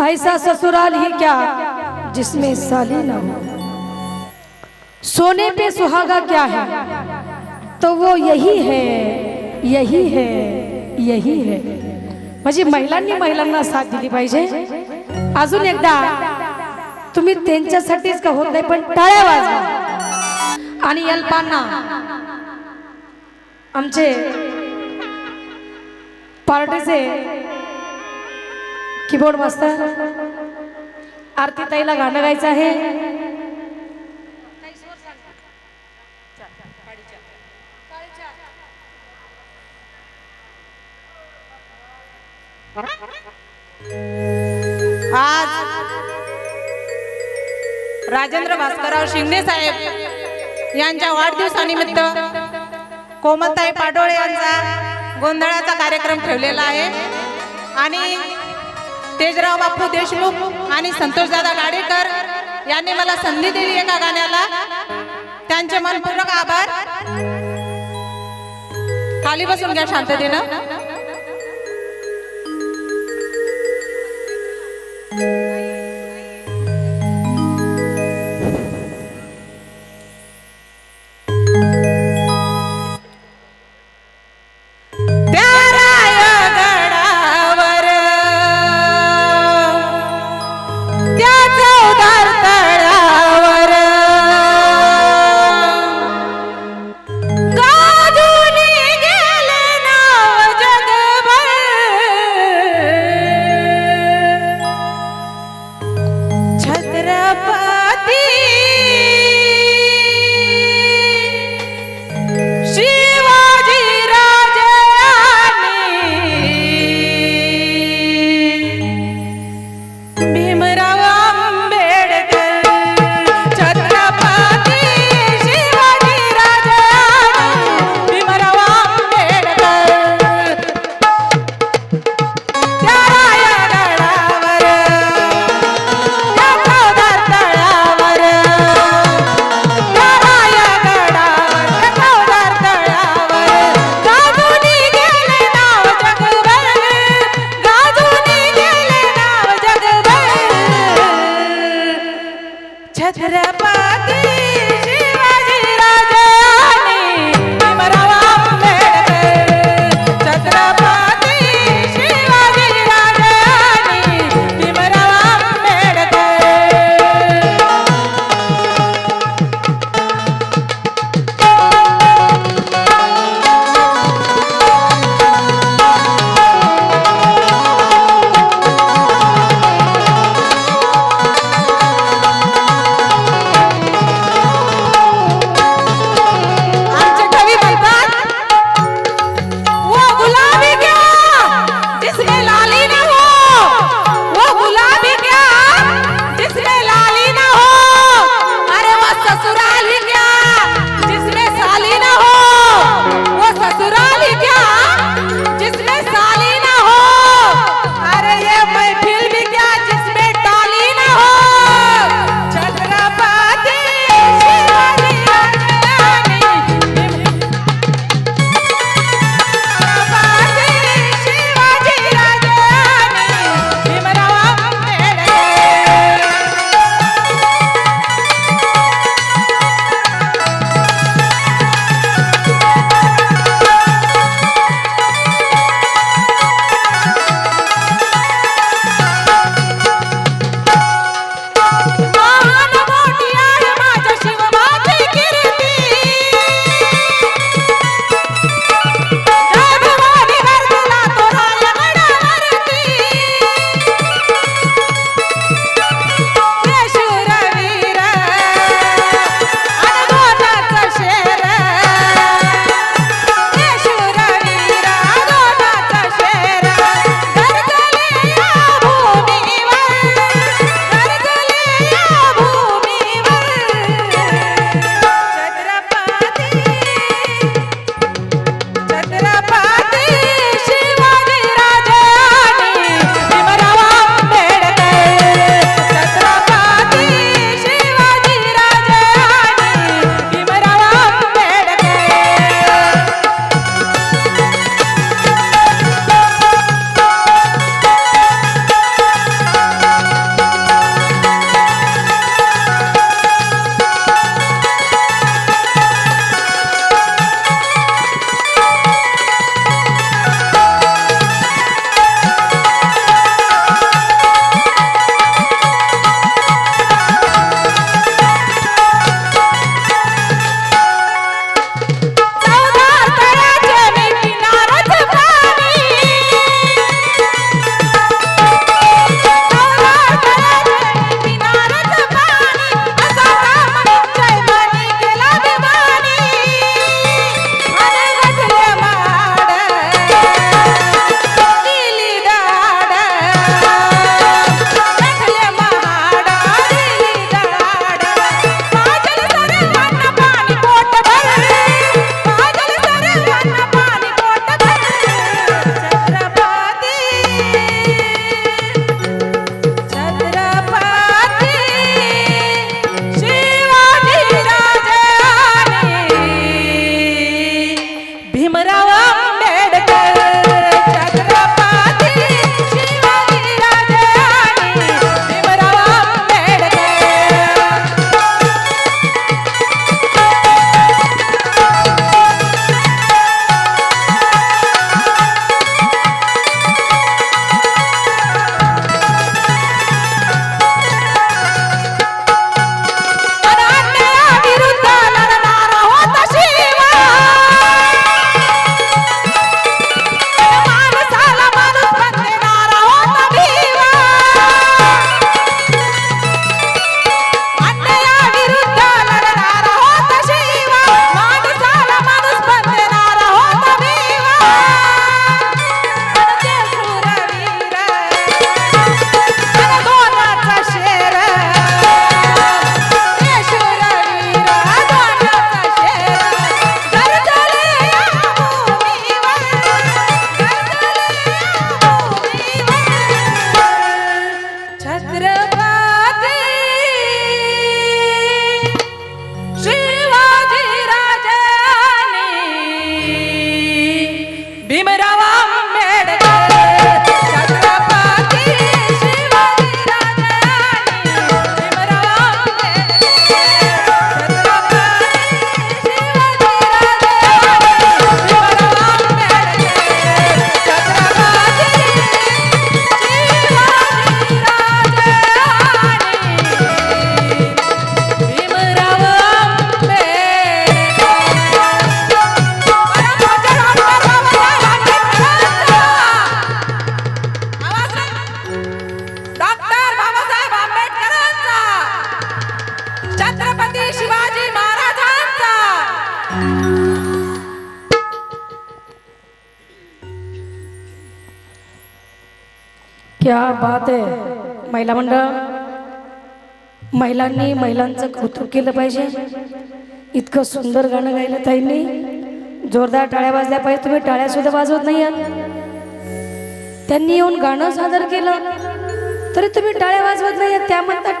ऐसा ससुराल ही क्या जिसमें साली ना हो? सोने पे सुहागा क्या है? तो वो यही है यही है यही है। म्हणजे महिलांनी महिलांना साथ दिली पाहिजे। अजून एकदा तुम्ही त्यांच्यासाठीच का होत नाही पण टाळ्या वाजवा. आणि अल्पांना आमचे पार्टीचे कीबोर्ड मास्तर आरती ताईला गाणं गायचं आहे. आज राजेंद्र भास्करराव शिंगणे साहेब यांच्या वाढदिवसानिमित्त कोमलताई पाडोळे यांचा गोंधळाचा कार्यक्रम ठेवलेला आहे. आणि तेजराव बापू देशमुख आणि संतोषदादा गाडेकर यांनी मला संधी दिली एका गाण्याला. त्यांचे मनपूर्वक आभार. खाली बसून घ्या शांततेनं. क्या बात आहे महिला मंडळ महिलांनी महिलांचं कौतुक केलं पाहिजे. इतकं सुंदर गाणं गायलं ताईंनी. जोरदार टाळ्या वाजल्या पाहिजे तुम्ही टाळ्या सुद्धा वाजवत नाही आहात. त्यांनी येऊन गाणं सादर केलं. तरी तुम्ही टाळ्या वाजवत नाही आहात. त्या म्हणतात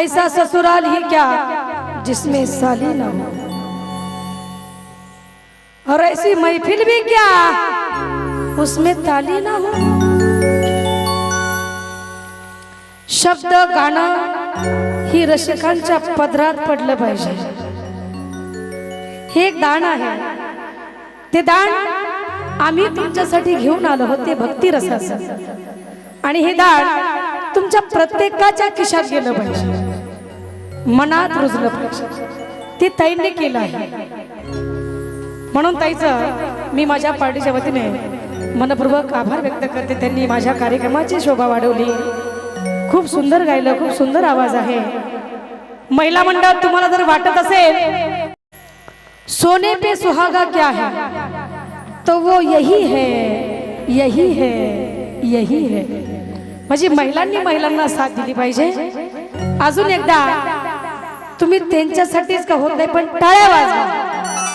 ऐसा ससुराल ही क्या जिसमें साली ना हो. और ऐसी महफिल भी क्या उसमें ताली ना हो। शब्द गाणं ही रसिकांच्या पदरात पडलं पाहिजे. हे एक दान आहे. ते दान आम्ही तुमच्यासाठी घेऊन आलो होते भक्ती रसाचं. आणि हे दान तुमच्या प्रत्येकाच्या खिशात गेलं पाहिजे. मनात रुजलं पाहिजे. ते ताईने केलं आहे. म्हणून ताईचं मी माझ्या पार्टीच्या वतीने मनपूर्वक आभार व्यक्त करते त्यांनी माझ्या कार्यक्रमाची शोभा वाढवली. खूप सुंदर गायलं खूप सुंदर आवाज आहे. महिला मंडळ तुम्हाला जर वाटत असेल सोने पे सुहागा क्या है? तो वो यही है यही है यही है. म्हणजे महिलांनी महिलांना साथ दिली पाहिजे. अजून एकदा तुम्ही त्यांच्यासाठीच का होत नाही पण टाळ्या वाजवा.